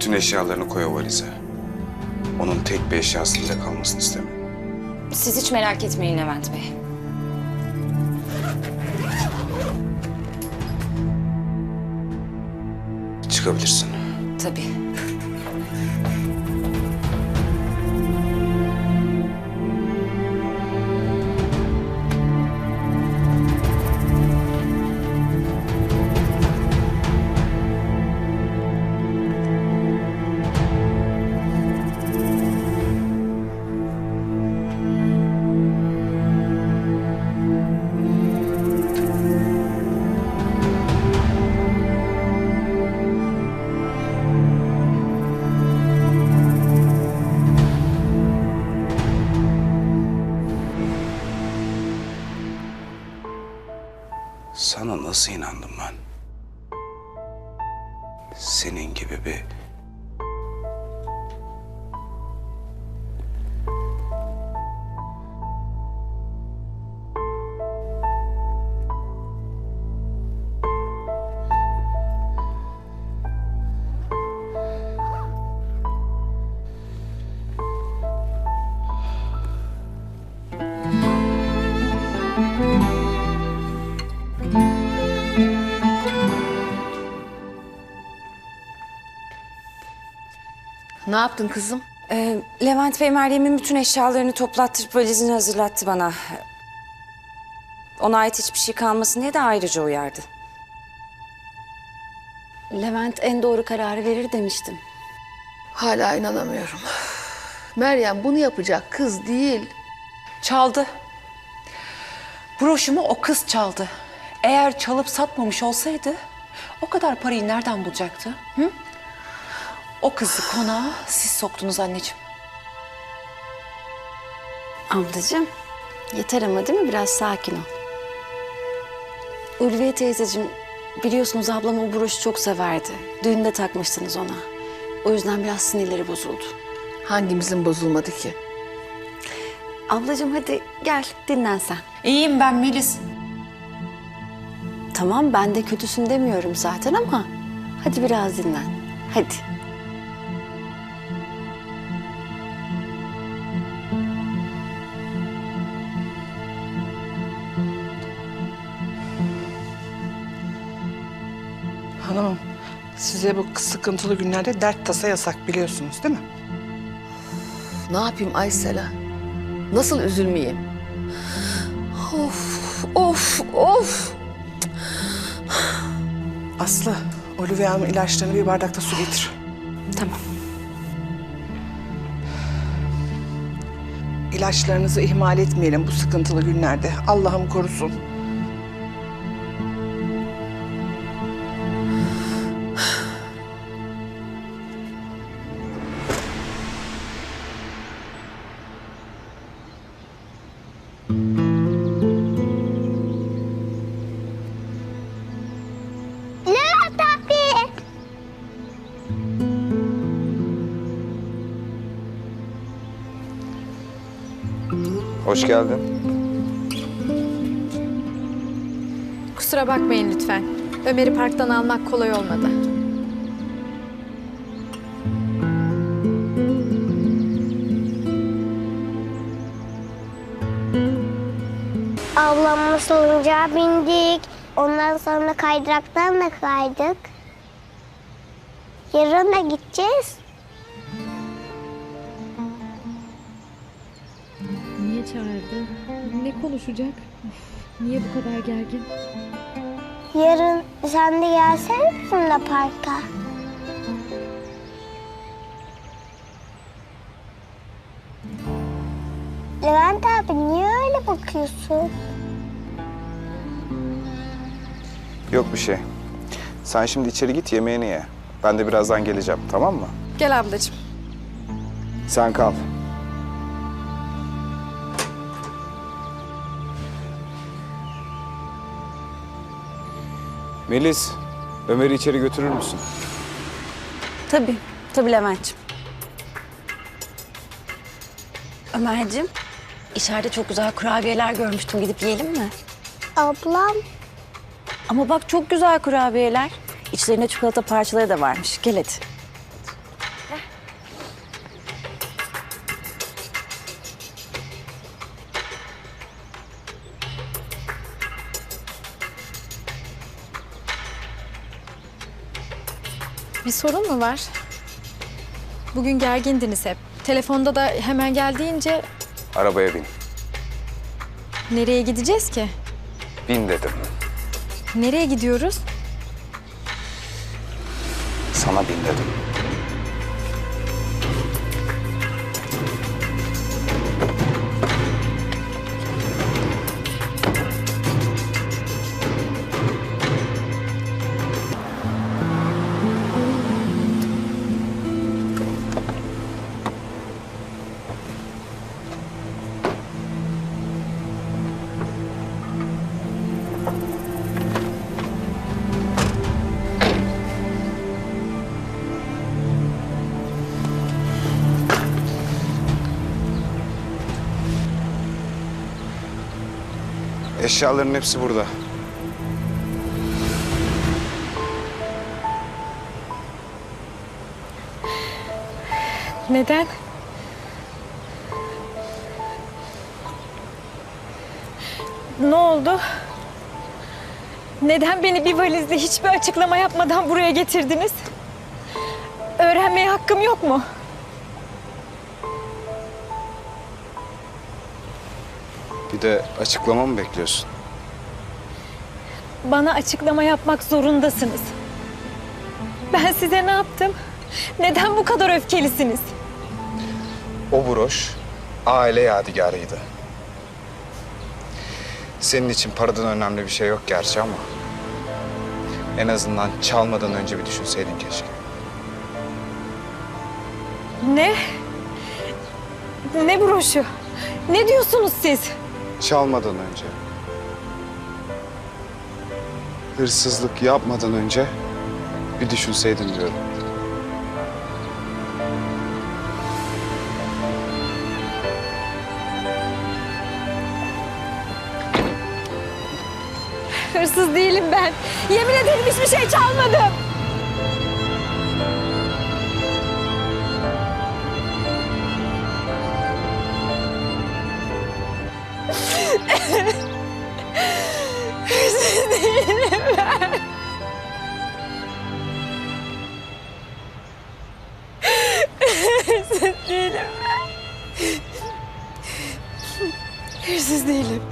Bütün eşyalarını koy o valize. Onun tek bir eşyası bile kalmasını istemiyorum. Siz hiç merak etmeyin Levent Bey. Çıkabilirsin. Tabii. Nasıl inandım ben? Senin gibi bir... Ne yaptın kızım? Ee, Levent Bey Meryem'in bütün eşyalarını toplattırıp valizini hazırlattı bana. Ona ait hiçbir şey kalmasın diye de ayrıca uyardı. Levent en doğru kararı verir demiştim. Hala inanamıyorum. Meryem bunu yapacak kız değil. Çaldı. Broşumu o kız çaldı. Eğer çalıp satmamış olsaydı o kadar parayı nereden bulacaktı? Hı? O kızı konağa siz soktunuz anneciğim. Ablacığım, yeter ama değil mi? Biraz sakin ol. Ulviye teyzeciğim, biliyorsunuz ablam o broşu çok severdi. Düğünde takmıştınız ona. O yüzden biraz sinirleri bozuldu. Hangimizin bozulmadı ki? Ablacığım hadi gel dinlen sen. İyiyim ben Melis. Tamam ben de kötüsün demiyorum zaten ama hadi biraz dinlen. Hadi. Hanımım, size bu sıkıntılı günlerde dert tasa yasak biliyorsunuz değil mi? Ne yapayım Aysel'a? Nasıl üzülmeyeyim? Of, of, of. Aslı, Olivia Hanım ilaçlarını bir bardakta su getir. Tamam. İlaçlarınızı ihmal etmeyelim bu sıkıntılı günlerde. Allah'ım korusun. Hoş geldin. Kusura bakmayın lütfen. Ömer'i parktan almak kolay olmadı. Ablamla salıncağa bindik. Ondan sonra kaydıraktan da kaydık. Yarın da gideceğiz. Niye çağırdı? Ne konuşacak? Of, niye bu kadar gergin? Yarın sen de gelsene bizimle parka. Levent abi niye öyle bakıyorsun? Yok bir şey. Sen şimdi içeri git yemeğini ye. Ben de birazdan geleceğim tamam mı? Gel ablacığım. Sen kal. Melis, Ömer'i içeri götürür müsün? Tabii, tabii Levent'ciğim. Ömer'cim, içeride çok güzel kurabiyeler görmüştüm. Gidip yiyelim mi? Ablam Ama bak çok güzel kurabiyeler. İçlerinde çikolata parçaları da varmış. Gel hadi. Bir sorun mu var? Bugün gergindiniz hep. Telefonda da hemen geldiğince Arabaya bin. nereye gideceğiz ki? Bin dedim. Nereye gidiyoruz? Sana bin dedim. Eşyaların hepsi burada. Neden? Ne oldu? Neden beni bir valizle hiçbir açıklama yapmadan buraya getirdiniz? Öğrenmeye hakkım yok mu? Bir de açıklama mı bekliyorsun? Bana açıklama yapmak zorundasınız. Ben size ne yaptım? Neden bu kadar öfkelisiniz? O broş aile yadigarıydı. Senin için paradan önemli bir şey yok gerçi ama... ...en azından çalmadan önce bir düşünseydin keşke. Ne? Ne broşu? Ne diyorsunuz siz? Çalmadan önce. Hırsızlık yapmadan önce bir düşünseydin diyorum. Hırsız değilim ben. Yemin ederim hiçbir şey çalmadım. Hırsız değilim.